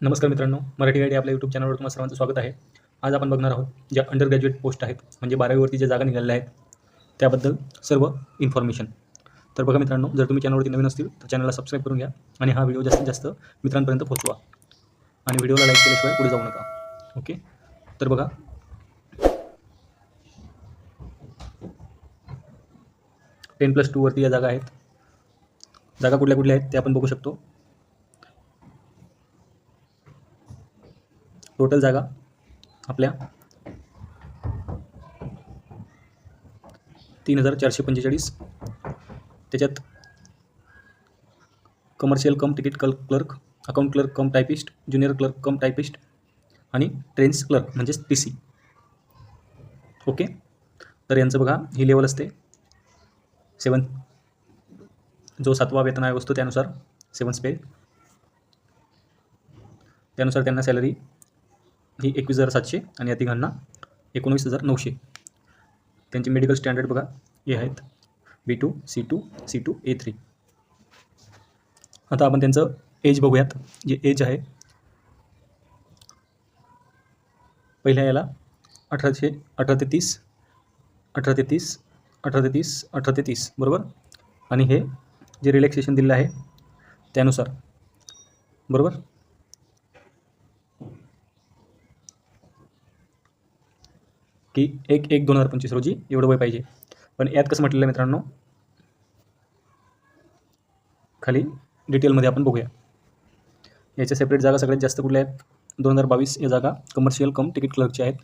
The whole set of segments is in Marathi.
नमस्कार मित्रांनो मराठी गाडी आपल्या यूट्यूब चॅनलवर तुम्हाला सर्वांचं स्वागत आहे. आज आपण बघणार आहोत ज्या अंडर ग्रॅज्युएट पोस्ट आहेत म्हणजे बारावीवरती ज्या जागा निघालेल्या आहेत त्याबद्दल सर्व इन्फॉर्मेशन तर बघा मित्रांनो जर तुम्ही चॅनलवरती नवीन असतील तर चॅनलला सबस्क्राईब करून घ्या आणि हा व्हिडिओ जास्तीत जास्त मित्रांपर्यंत पोहोचवा. आणि व्हिडिओला लाईक केल्याशिवाय पुढे जाऊ नका. ओके तर बघा. टेन प्लस टूवरती या जागा आहेत जागा कुठल्या कुठल्या आहेत ते आपण बघू शकतो. टोटल जागा आपल्या तीन हजार चारशे पंचेचाळीस. त्याच्यात कमर्शियल कम तिकीट कल clerk account clerk cum typist junior clerk cum typist आणि ट्रेन्स क्लर्क म्हणजेच टी सी ओके तर यांचं बघा ही लेवल असते. सेवन जो सातवा वेतन आयोग असतो त्यानुसार सेवन स्पे त्यानुसार त्यांना सॅलरी ही एकवीस हजार सातशे आणि या तिघांना एकोणवीस हजार नऊशे. त्यांचे मेडिकल स्टँडर्ड बघा. हे आहेत B two C two C two A three आता आपण त्यांचं एज बघूयात. जे एज आहे पहिल्या याला अठराशे अठरा ते तीस अठरा ते तीस अठरा ते तीस अठरा ते तीस बरोबर? आणि हे जे रिलॅक्सेशन दिलेलं आहे त्यानुसार. बरोबर? की एक एक दोन हजार पंचवीस रोजी एवढं वय पाहिजे. पण यात कसं म्हटलेलं आहे मित्रांनो? खाली डिटेलमध्ये आपण बघूया. याच्या सेपरेट जागा सगळ्यात जास्त कुठल्या आहेत? दोन हजार बावीस या जागा कमर्शियल कम तिकीट क्लर्कच्या आहेत.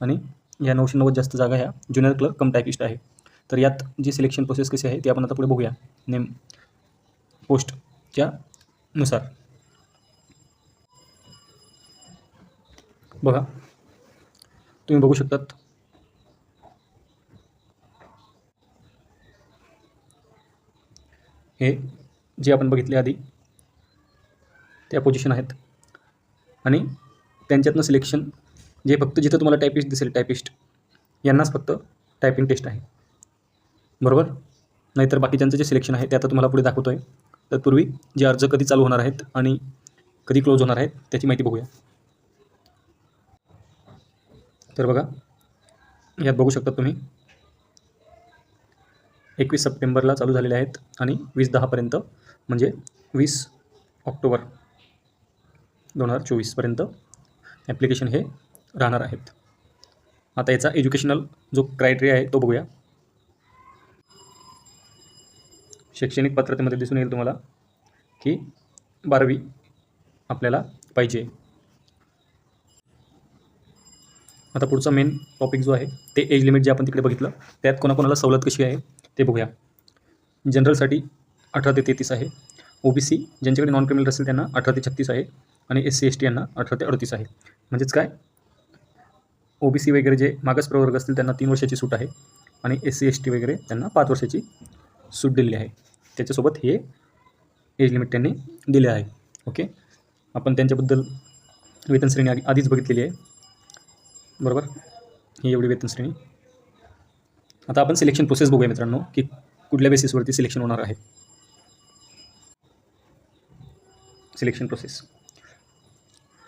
आणि ह्या नऊशे नव्वद जास्त जागा ह्या ज्युनियर क्लर्क कम टायपिस्ट आहे. तर यात जी सिलेक्शन प्रोसेस कशी आहे ती आपण आता पुढे बघूया. नेम पोस्टच्या नुसार. बघा. तुम्ही बघू शकतात. हे जे आपण बघितले आधी त्या पोझिशन आहेत. आणि त्यांच्यातनं सिलेक्शन जे फक्त जिथं तुम्हाला टायपिस्ट दिसेल टायपिस्ट यांनाच फक्त टायपिंग टेस्ट आहे. बरोबर? नाहीतर बाकीच्यांचं जे सिलेक्शन आहे ते आता तुम्हाला पुढे दाखवतो आहे तत्पूर्वी जे अर्ज कधी चालू होणार आहेत आणि कधी क्लोज होणार आहेत त्याची माहिती बघूया. तर बघा यात बघू शकता तुम्ही एकवीस सप्टेंबरला चालू झालेले आहेत आणि वीस दहापर्यंत म्हणजे वीस ऑक्टोबर दोन हजार चोवीसपर्यंत ॲप्लिकेशन हे राहणार आहेत. आता याचा एज्युकेशनल जो क्रायटेरिया आहे तो बघूया. शैक्षणिक पात्रतेमध्ये दिसून येईल तुम्हाला की बारावी आपल्याला पाहिजे. आता पुढचा मेन टॉपिक जो आहे ते एज लिमिट जे आपण तिकडे बघितलं त्यात कोणाकोणाला सवलत कशी आहे ते बघूया. जनरलसाठी अठरा ते तेहतीस आहे. ओ बी सी ज्यांच्याकडे नॉन क्रिमिनल असेल त्यांना अठरा ते छत्तीस आहे. आणि एस सी एस टी यांना अठरा ते अडतीस आहे. म्हणजेच काय? ओ बी सी वगैरे जे मागास प्रवर्ग असतील त्यांना तीन वर्षाची सूट आहे. आणि एस सी एस टी वगैरे त्यांना पाच वर्षाची सूट दिलेली आहे. त्याच्यासोबत हे एज लिमिट त्यांनी दिले आहे. ओके आपण त्यांच्याबद्दल वेतन श्रेणी आधीच बघितलेली आहे. बरोबर? ही एवढी वेतन श्रेणी. आता आपण सिलेक्शन प्रोसेस बघूया मित्रांनो की कुठल्या बेसिसवरती सिलेक्शन होणार आहे. सिलेक्शन प्रोसेस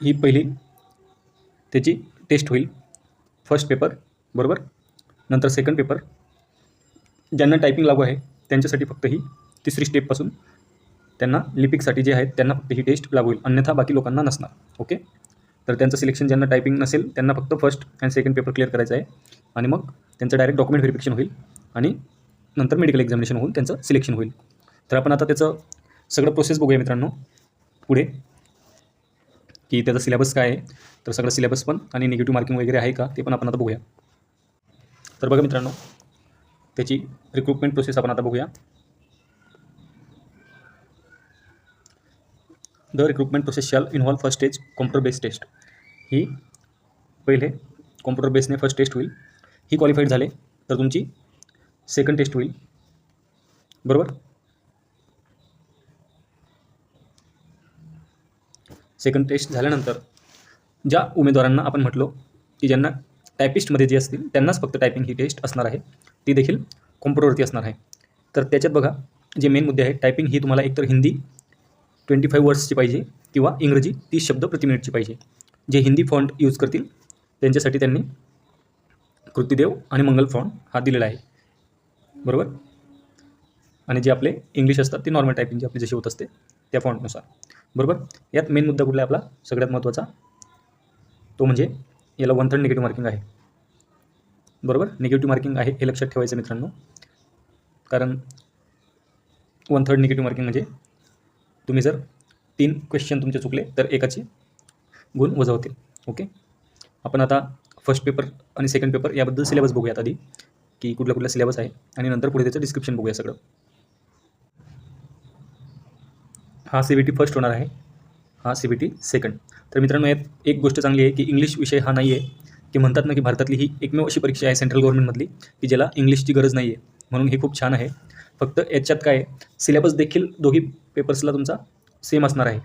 ही पहिली त्याची टेस्ट होईल. फर्स्ट पेपर बरोबर? नंतर सेकंड पेपर ज्यांना टायपिंग लागू आहे त्यांच्यासाठी फक्त ही तिसरी स्टेपपासून त्यांना लिपिकसाठी जे आहेत त्यांना फक्त ही टेस्ट लागू होईल. अन्यथा बाकी लोकांना नसणार. ओके तर त्यांचं सिलेक्शन ज्यांना टायपिंग नसेल त्यांना फक्त first and second paper clear करायचं आहे. आणि मग त्यांचं डायरेक्ट डॉक्युमेंट व्हेरिफिकेशन होईल आणि नंतर मेडिकल एक्झामिनेशन होऊन त्यांचं सिलेक्शन होईल. तर आपण आता त्याचं सगळं प्रोसेस बघूया मित्रांनो. पुढे. की त्याचा सिलेबस काय आहे. तर सगळं सिलेबस पण आणि निगेटिव्ह मार्किंग वगैरे आहे का ते पण आपण आता बघूया. तर बघा मित्रांनो त्याची रिक्रुटमेंट प्रोसेस आपण आता बघूया. The recruitment process shall involve first stage computer based test. ही पहिले कॉम्प्युटर बेसने फर्स्ट टेस्ट होईल. ही क्वालिफाईड झाले तर तुमची सेकंड टेस्ट होईल. बरोबर? सेकंड टेस्ट झाल्यानंतर ज्या उमेदवारांना आपण म्हटलो की ज्यांना टायपिस्टमध्ये जे असतील त्यांनाच फक्त टायपिंग ही टेस्ट असणार आहे. ती देखील कॉम्प्युटरवरती असणार आहे. तर त्याच्यात बघा जे मेन मुद्दे आहेत टायपिंग ही तुम्हाला एकतर हिंदी ट्वेंटी फाईव्ह वर्ड्सची पाहिजे किंवा इंग्रजी तीस शब्द प्रति मिनिटची पाहिजे. जे हिंदी फॉन्ट यूज करतील त्यांच्यासाठी त्यांनी कृतीदेव आणि मंगल फॉन्ट हा दिलेला आहे. बरोबर? आणि जे आपले इंग्लिश असतात ते नॉर्मल टायपिंग जे आपली जशी होत असते त्या फॉन्टनुसार. बरोबर? यात मेन मुद्दा कुठला आहे आपला? सगळ्यात महत्त्वाचा तो म्हणजे याला वन थर्ड निगेटिव्ह मार्किंग आहे. बरोबर? निगेटिव्ह मार्किंग आहे हे लक्षात ठेवायचं मित्रांनो. कारण वन थर्ड निगेटिव्ह मार्किंग म्हणजे तुम्ही जर तीन क्वेश्चन तुमचे चुकले तर एकाचे गुण वजा होतील ओके आपण आता फर्स्ट पेपर आणि सेकंड पेपर याबद्दल सिलेबस बघूयात आधी की कुठला कुठला सिलेबस आहे आणि नंतर पुढे त्याचं डिस्क्रिप्शन बघूया सगळं. हा सी बी टी फर्स्ट होणार आहे हा सी बी टी सेकंड तर मित्रांनो यात एक गोष्ट चांगली आहे की इंग्लिश विषय हा नाही आहे की म्हणतात ना की भारतातली ही एकमेव अशी परीक्षा आहे सेंट्रल गव्हर्नमेंटमधली की ज्याला इंग्लिशची गरज नाही आहे म्हणून हे खूप छान आहे. फक्त याच्यात काय सिलेबस देखील दोघी पेपर्सला तुमचा सेम असणार आहे.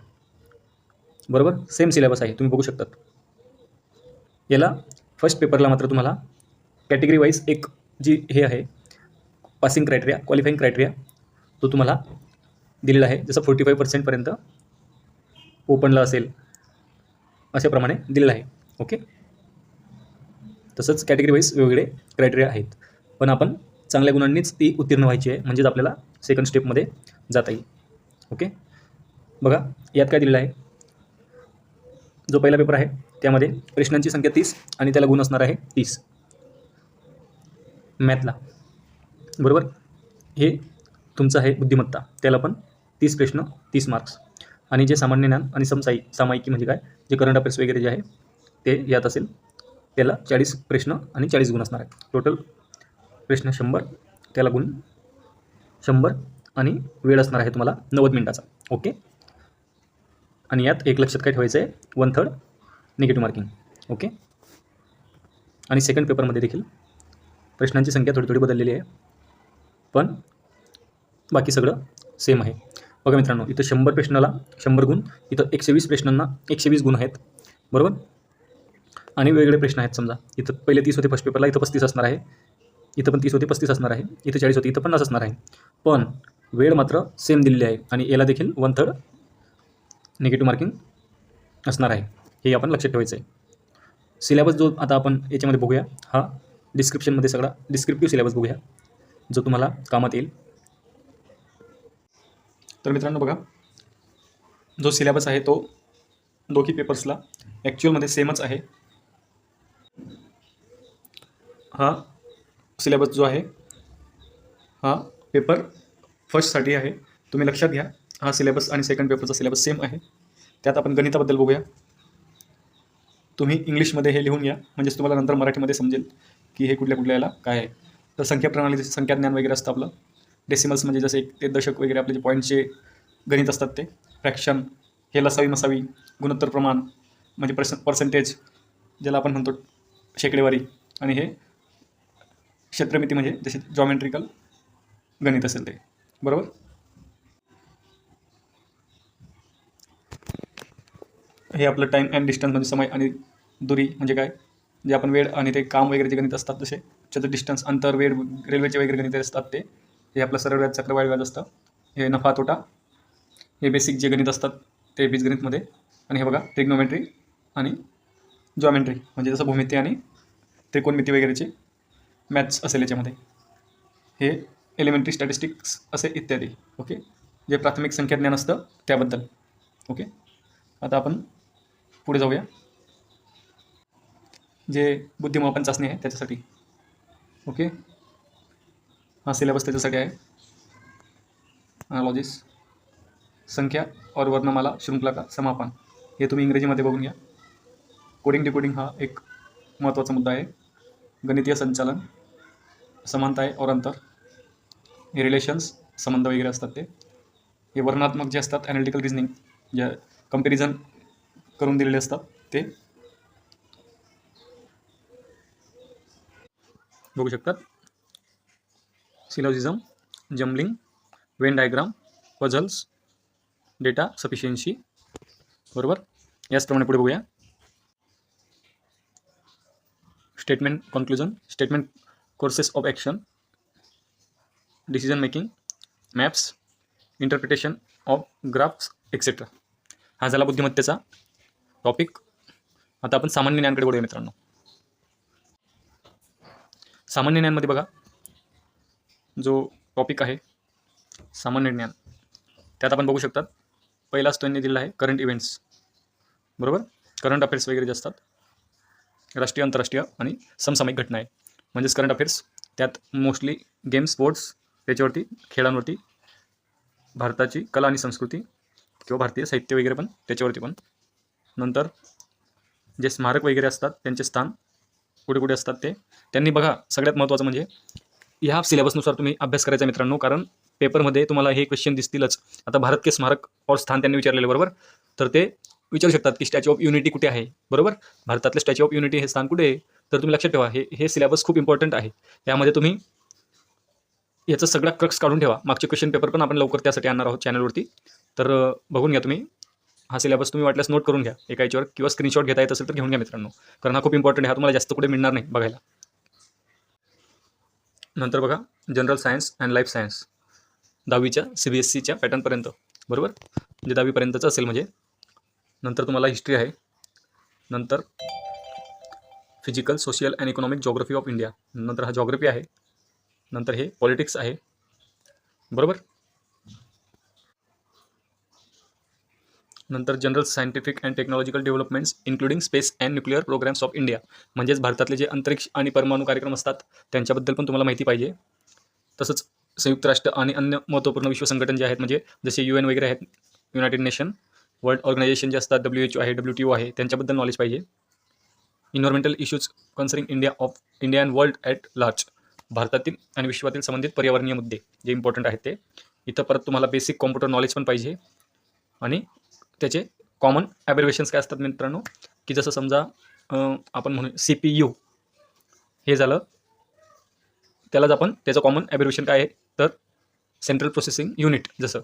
बरोबर? सेम सिलेबस आहे. तुम्ही बघू शकतात. याला फर्स्ट पेपरला मात्र तुम्हाला कॅटेगरी वाईज एक जी हे आहे पासिंग क्रायटेरिया क्वालिफाईंग क्रायटेरिया तो तुम्हाला दिलेला आहे. जसं फोर्टी फाईव्ह पर्सेंटपर्यंत ओपनला असेल अशाप्रमाणे दिलेलं आहे. ओके तसंच कॅटेगरी वाईज वेगवेगळे क्रायटेरिया आहेत. पण आपण चांगल्या गुणांनीच ती उत्तीर्ण व्हायची आहे. म्हणजेच आपल्याला सेकंड स्टेपमध्ये जाता येईल. ओके बघा यात काय दिलेलं आहे? जो पहिला पेपर आहे त्यामध्ये प्रश्नांची संख्या तीस आणि त्याला गुण असणार आहे तीस. मॅथला बरोबर? हे तुमचं आहे बुद्धिमत्ता. त्याला पण तीस प्रश्न तीस मार्क्स आणि जे सामान्य ज्ञान आणि समसाई सामायिकी म्हणजे काय? जे करंट अफेअर्स वगैरे जे आहे ते यात असेल. त्याला चाळीस प्रश्न आणि चाळीस गुण असणार आहेत. टोटल प्रश्न शंभर त्याला गुण शंभर आणि वेळ असणार आहे तुम्हाला नव्वद मिनटाचा. ओके? आणि यात एक लक्षात काय ठेवायचं आहे one third negative marking okay? आणि सेकंड पेपरमध्ये देखील प्रश्नांची संख्या थोडी थोडी बदललेली आहे. पण बाकी सगळं सेम आहे. बघा मित्रांनो इथं शंभर प्रश्नाला शंभर गुण इथं एकशे वीस प्रश्नांना एकशे वीस गुण आहेत. बरोबर? आणि वेगवेगळे प्रश्न आहेत समजा. इथं पहिले तीस होते फर्स्ट पेपरला इथं पस्तीस असणार आहे. इथं पण तीस होती पस्तीस असणार आहे. इथं चाळीस होती इथं पन्नास असणार आहे. पण वेळ मात्र सेम दिलेली आहे. आणि याला देखील वन थर्ड निगेटिव्ह मार्किंग असणार आहे. हे आपण लक्षात ठेवायचं आहे. सिलेबस जो आता आपण याच्यामध्ये बघूया हा डिस्क्रिप्शनमध्ये सगळा डिस्क्रिप्टिव्ह सिलेबस बघूया जो तुम्हाला कामात येईल. तर मित्रांनो बघा जो सिलेबस आहे तो दोघी पेपर्सला ॲक्च्युअलमध्ये सेमच आहे. हा सिलेबस जो आहे हा पेपर फर्स्टसाठी आहे. तुम्ही लक्षात घ्या हा सिलेबस आणि सेकंड पेपरचा सिलेबस सेम आहे. त्यात आपण गणिताबद्दल बघूया. तुम्ही इंग्लिशमध्ये हे लिहून घ्या म्हणजेच तुम्हाला नंतर मराठीमध्ये समजेल की हे कुठल्या कुठल्या याला काय आहे. तर संख्या प्रणाली संख्या ज्ञान वगैरे असतं आपलं. डेसिमल्स म्हणजे जसे एक ते दशक वगैरे आपले जे पॉईंटचे गणित असतात ते. फ्रॅक्शन हे लसावी मसावी गुणोत्तर प्रमाण म्हणजे पर्स पर्सेंटेज ज्याला आपण म्हणतो शेकडेवारी आणि हे क्षेत्रमिती म्हणजे जसे जॉमेट्रिकल गणित असेल ते. बरोबर? हे आपलं टाईम अँड डिस्टन्स म्हणजे समय आणि दुरी म्हणजे काय? जे आपण वेळ आणि ते काम वगैरे जे गणित असतात तसे त्याचं डिस्टन्स अंतर वेळ रेल्वेचे वगैरे गणित असतात ते हे आपलं सरळ व्याज चक्रवाढ व्याज असतं. हे नफा तोटा हे बेसिक जे गणित असतात ते बीजगणितमध्ये आणि हे बघा ट्रिग्नोमेट्री आणि जॉमेट्री म्हणजे जसं भूमिती आणि त्रिकोणमिती वगैरेचे मॅथ्स असेल याच्यामध्ये. हे एलिमेंटरी स्टॅटिस्टिक्स असे इत्यादी ओके जे प्राथमिक संख्याज्ञान असतं त्याबद्दल ओके आता आपण पुढे जाऊया. जे बुद्धिमापन चाचणी आहे त्याच्यासाठी ओके हा सिलेबस त्याच्यासाठी आहे. अनालॉजिस संख्या और वर्णमाला शृंखला का समापन. हे तुम्ही इंग्रजीमध्ये बघून घ्या. कोडिंग डिकोडिंग हा एक महत्त्वाचा मुद्दा आहे. गणितीय संचालन समानता आहे और अंतर. हे रिलेशन्स संबंध वगैरे असतात ते. हे वर्णात्मक जे असतात ॲनालिटिकल रिझनिंग जे कंपॅरिझन करून दिलेले असतात ते. बघू शकतात. Syllogism jumbling Venn diagram puzzles data sufficiency बरोबर? याचप्रमाणे पुढे बघूया. Statement conclusion statement courses of action decision making maps interpretation of graphs etcetera हा झाला बुद्धिमत्तेचा टॉपिक आता आपण सामान्य ज्ञानकडे बघूया मित्रांनो. सामान्य ज्ञानमध्ये बघा जो टॉपिक आहे सामान्य ज्ञान त्यात आपण बघू शकतात पहिलाच त्यांनी दिलेला आहे करंट इव्हेंट्स बरोबर? करंट अफेअर्स वगैरे जे असतात राष्ट्रीय आंतरराष्ट्रीय आणि समसामयिक घटना आहे. म्हणजेच करंट अफेअर्स त्यात मोस्टली गेम्स स्पोर्ट्स त्याच्यावरती खेळांवरती भारताची कला आणि संस्कृती किंवा भारतीय साहित्य वगैरे पण त्याच्यावरती पण. नंतर जे स्मारक वगैरे असतात त्यांचे स्थान कुठे कुठे असतात ते त्यांनी बघा सगळ्यात महत्त्वाचं म्हणजे ह्या सिलेबसनुसार तुम्ही अभ्यास करायचा मित्रांनो कारण पेपरमध्ये तुम्हाला हे क्वेश्चन दिसतीलच. आता भारत के स्मारक और स्थान त्यांनी विचारलेलं बरोबर? तर ते विचारू शकतात की स्टॅच्यू ऑफ युनिटी कुठे आहे? बरोबर? भारतातले स्टॅच्यू ऑफ युनिटी हे स्थान कुठे आहे? तर तुम्ही लक्षात ठेवा हे हे सिलेबस खूप इम्पॉर्टंट आहे. यामध्ये तुम्ही याचा सगळा क्रक्स काढून ठेवा. मागचे क्वेश्चन पेपर पण आपण लवकर त्यासाठी आणणार आहोत चॅनलवरती तर बघून घ्या तुम्ही. हा सिलेबस तुम्ही वाटल्यास नोट करून घ्या. एका याच्यावर किंवा स्क्रीनशॉट घेता येत असेल तर घेऊन घ्या मित्रांनो. कारण हा खूप इम्पॉर्टंट आहे. हा तुम्हाला जास्त कुठे मिळणार नाही बघायला. नंतर बघा general science and life science दहावीच्या सी बी एस सीच्या पॅटर्नपर्यंत बरोबर? म्हणजे दहावीपर्यंतचं असेल म्हणजे. नंतर तुम्हाला हिस्ट्री आहे. नंतर physical social and economic geography of India नंतर हा जॉग्रफी आहे. नंतर हे पॉलिटिक्स आहे. बरोबर? नंतर general scientific and technological developments including space and nuclear programmes of India म्हणजेच भारतातले जे अंतरिक्ष आणि परमाणू कार्यक्रम असतात त्यांच्याबद्दल पण तुम्हाला माहिती पाहिजे. तसंच संयुक्त राष्ट्र आणि अन्य महत्त्वपूर्ण विश्व संघटन जे आहेत म्हणजे जसे यू एन वगैरे आहेत युनायटेड नेशन वर्ल्ड ऑर्गनायझेशन जे असतात डब्ल्यू एच ओ आहे डब्ल्यू टी ओ आहे त्यांच्याबद्दल नॉलेज पाहिजे. Environmental issues concerning India of India and world at large भारतातील आणि विश्वातील संबंधित पर्यावरणीय मुद्दे जे इम्पॉर्टंट आहेत ते. इथं परत तुम्हाला बेसिक कॉम्प्युटर नॉलेज पण पाहिजे. आणि त्याचे कॉमन ॲब्रिवेशन्स काय असतात मित्रांनो? की जसं समजा आपण म्हणू सी पी यू हे झालं. त्यालाच आपण त्याचं कॉमन ॲब्रिवेशन काय आहे? तर सेंट्रल प्रोसेसिंग युनिट जसं.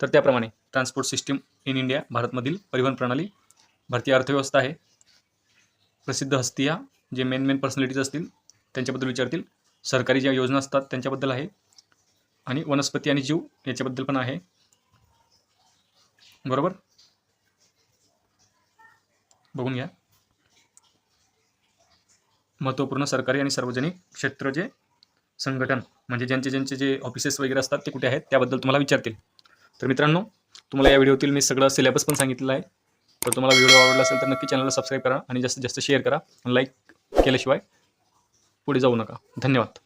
तर त्याप्रमाणे ट्रान्सपोर्ट सिस्टीम इन इंडिया भारतमधील परिवहन प्रणाली भारतीय अर्थव्यवस्था आहे. प्रसिद्ध हस्तिया जे मेन मेन पर्सनॅलिटीज असतील त्यांच्याबद्दल विचारतील. सरकारी ज्या योजना असतात त्यांच्याबद्दल आहे. आणि वनस्पती आणि जीव याच्याबद्दल पण आहे. बरोबर? बघून घ्या. महत्त्वपूर्ण सरकारी आणि सार्वजनिक क्षेत्र जे संघटन म्हणजे ज्यांचे ज्यांचे जे ऑफिसेस वगैरे असतात ते कुठे आहेत त्याबद्दल तुम्हाला विचारतील. तर मित्रांनो तुम्हाला या व्हिडिओतील मी सगळं सिलेबस पण सांगितलेलं आहे. तर तुम्हाला व्हिडिओ आवडला असेल तर नक्की चॅनलला सबस्क्राईब करा आणि जास्तीत जास्त शेअर करा. आणि लाईक केल्याशिवाय पुढे जाऊ नका. धन्यवाद.